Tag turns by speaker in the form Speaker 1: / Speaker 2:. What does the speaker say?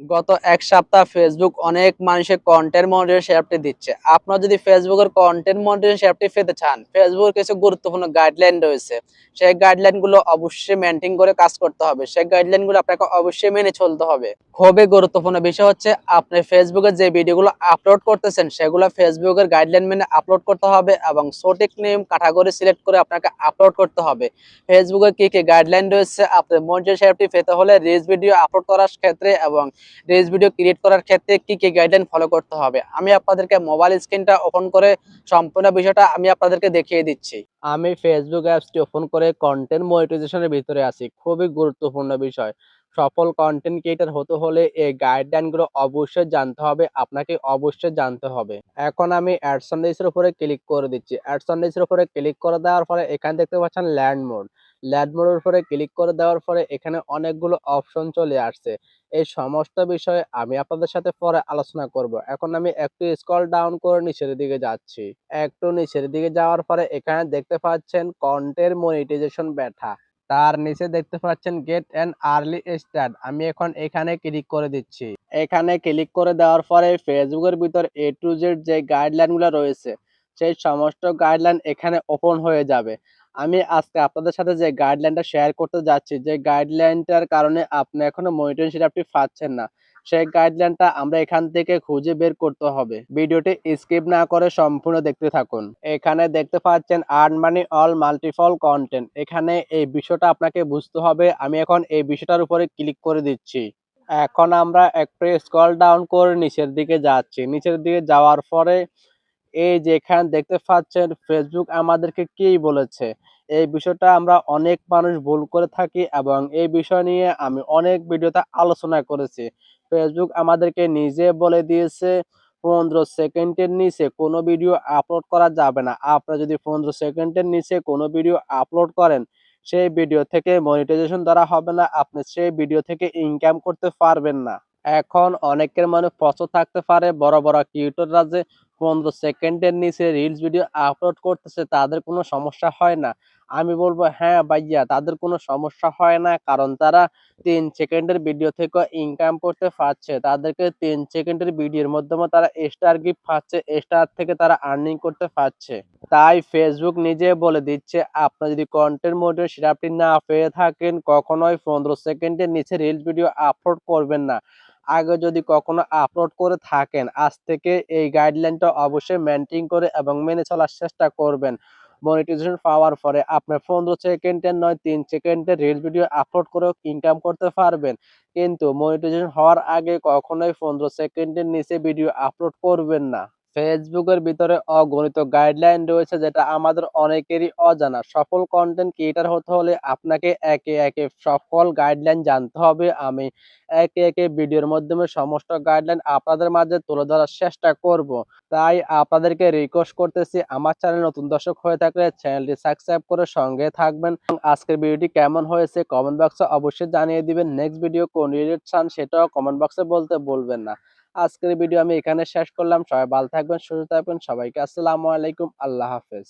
Speaker 1: গত এক সপ্তাহ ফেসবুক অনেক মানুষের কন্টেন্ট মনিটরিং অ্যাপটি দিচ্ছে। আপনারা যদি ফেসবুকের কন্টেন্ট মনিটরিং অ্যাপটি পেতে চান ফেসবুকের কিছু গুরুত্বপূর্ণ গাইডলাইন রয়েছে। সেই গাইডলাইনগুলো অবশ্যই মেনটেন করে কাজ করতে হবে। সেই গাইডলাইনগুলো আপনাকে অবশ্যই মেনে চলতে হবে। খুবই গুরুত্বপূর্ণ বিষয় হচ্ছে, আপনি ফেসবুকে যে ভিডিওগুলো আপলোড করতেছেন, সেগুলো ফেসবুকের গাইডলাইন মেনে আপলোড করতে হবে এবং সঠিক নিয়ম ক্যাটাগরি সিলেক্ট করে আপনাকে আপলোড করতে হবে। ফেসবুকে কি কি গাইডলাইন রয়েছে আপনার মনিটরিং অ্যাপটি পেতে হলে রিলস ভিডিও আপলোড করার ক্ষেত্রে এবং রিলস ভিডিও ক্রিয়েট করার ক্ষেত্রে কি কি গাইডলাইন ফলো করতে হবে? আমি আপনাদেরকে মোবাইল স্ক্রিনটা ওপেন করে সম্পূর্ণ বিষয়টা আমি আপনাদেরকে দেখিয়ে দিচ্ছি। আমি ফেসবুক অ্যাপসটি ওপেন করে কন্টেন্ট মনিটাইজেশনের ভিতরে আছি, খুবই গুরুত্বপূর্ণ বিষয়। সফল কন্টেন্ট ক্রিয়েটর হতে হলে এই গাইডলাইনগুলো অবশ্যই জানতে হবে, আপনাকে অবশ্যই জানতে হবে। এখন আমি অ্যাডসন্ডেসের উপরে ক্লিক করে দিচ্ছি। অ্যাডসন্ডেসের উপরে ক্লিক করে দেওয়ার পরে এখানে দেখতে পাচ্ছেন ল্যান্ড মোড ল্যান্ড মোডের উপরে ক্লিক করে দেওয়ার পরে এখানে অনেকগুলো অপশন চলে আসছে। এই সমস্ত বিষয়ে আমি আপনাদের সাথে পরে আলোচনা করব। এখন আমি একটু স্ক্রল ডাউন করে নিচের দিকে যাচ্ছি। একটু নিচের দিকে যাওয়ার পরে এখানে দেখতে পাচ্ছেন কন্টের মনিটাইজেশন ব্যাঠা তার নিচে দেখতে পাচ্ছেন গেট অ্যান আর্লি স্টার্ট আমি এখন এখানে ক্লিক করে দিচ্ছি। এখানে ক্লিক করে দেওয়ার পরে ফেসবুকের ভিতর এ টু জেড যে গাইডলাইনগুলো রয়েছে, সেই সমস্ত গাইডলাইন এখানে ওপেন হয়ে যাবে। আমি আজকে আপনাদের সাথে যে গাইডলাইনটা শেয়ার করতে যাচ্ছি, যে গাইডলাইনটার কারণে আপনি এখনও মনিটরিং আপনি পাচ্ছেন না, সেই গাইডলাইনটা আমরা এখান থেকে খুঁজে বের করতে হবে। ভিডিওটি স্কিপ না করে সম্পূর্ণ দেখতে থাকুন। এখানে দেখতে পাচ্ছেন earn money all multiple content এখানে এই বিষয়টা আপনাকে বুঝতে হবে। আমি এখন এই বিষয়টার উপরে ক্লিক করে দিচ্ছি। এখন আমরা একটু স্ক্রল ডাউন করে নিচের দিকে যাচ্ছি। নিচের দিকে যাওয়ার পরে এই যে এখানে দেখতে পাচ্ছেন ফেসবুক আমাদেরকে কি বলেছে? এই বিষয়টা আমরা অনেক মানুষ ভুল করে থাকি এবং এই বিষয় নিয়ে আমি অনেক ভিডিওতে আলোচনা করেছি। ফেসবুক আমাদেরকে নিজে বলে দিয়েছে, পনেরো সেকেন্ডের নিচে কোনো ভিডিও আপলোড করা যাবে না। আপনারা যদি পনেরো সেকেন্ডের নিচে কোনো ভিডিও আপলোড করেন, সেই ভিডিও থেকে মনিটাইজেশন দ্বারা হবে না, আপনি সেই ভিডিও থেকে ইনকাম করতে পারবেন না। এখন অনেকের মনে প্রশ্ন থাকতে পারে, বড় বড় কিউটাররা যে পনেরো সেকেন্ডের নিচে রিলস ভিডিও আপলোড করতেছে, তাদের কোনো সমস্যা হয় না। আমি বলব হ্যাঁ ভাইয়া, তাদের কোনো সমস্যা হয় না, কারণ তারা তিন সেকেন্ডের ভিডিও থেকে ইনকাম করতে পারছে। তাদেরকে তিন সেকেন্ডের ভিডিওর মাধ্যমে তারা স্টার গিফট পাচ্ছে স্টার থেকে তারা আর্নিং করতে পারছে। তাই ফেসবুক নিজে বলে দিচ্ছে, আপনার যদি কন্টেন্ট মোডে সেটা আপনি না পেয়ে থাকেন, কখনোই পনেরো সেকেন্ডের নিচে রিলস ভিডিও আপলোড করবেন না। আগে যদি কখনো আপলোড করে থাকেন, আজ থেকে এই গাইডলাইনটা অবশ্যই মেনটেন করে এবং মেনে চলার চেষ্টা করবেন। মনিটাইজেশন পাওয়ার পরে আপনার পনেরো সেকেন্ডের নয়, তিন সেকেন্ডের রিল ভিডিও আপলোড করেও ইনকাম করতে পারবেন। কিন্তু মনিটাইজেশন হওয়ার আগে কখনোই পনেরো সেকেন্ডের নিচে ভিডিও আপলোড করবেন না। ফেসবুকের ভিতরে অগণিত গাইডলাইন রয়েছে যেটা আমাদের অনেকেরই অজানা। সফল কন্টেন্ট ক্রিয়েটার হতে হলে আপনাকে একে একে সকল গাইডলাইন জানতে হবে। আমি একে একে ভিডিওর মাধ্যমে সমস্ত গাইডলাইন আপনাদের মাঝে তুলে ধরার চেষ্টা করব। তাই আপনাদেরকে রিকোয়েস্ট করতেছি, আমার চ্যানেল নতুন দর্শক হয়ে থাকলে চ্যানেলটি সাবস্ক্রাইব করে সঙ্গে থাকবেন। আজকের ভিডিওটি কেমন হয়েছে কমেন্ট বক্সে অবশ্যই জানিয়ে দিবেন। নেক্সট ভিডিও কোন রিলেট চান সেটাও কমেন্ট বক্সে বলতে বলবেন না। আজকের ভিডিও আমি এখানে শেষ করলাম। সবাই ভালো থাকবেন, সুস্থ থাকবেন। সবাইকে আসসালামু আলাইকুম। আল্লাহ হাফেজ।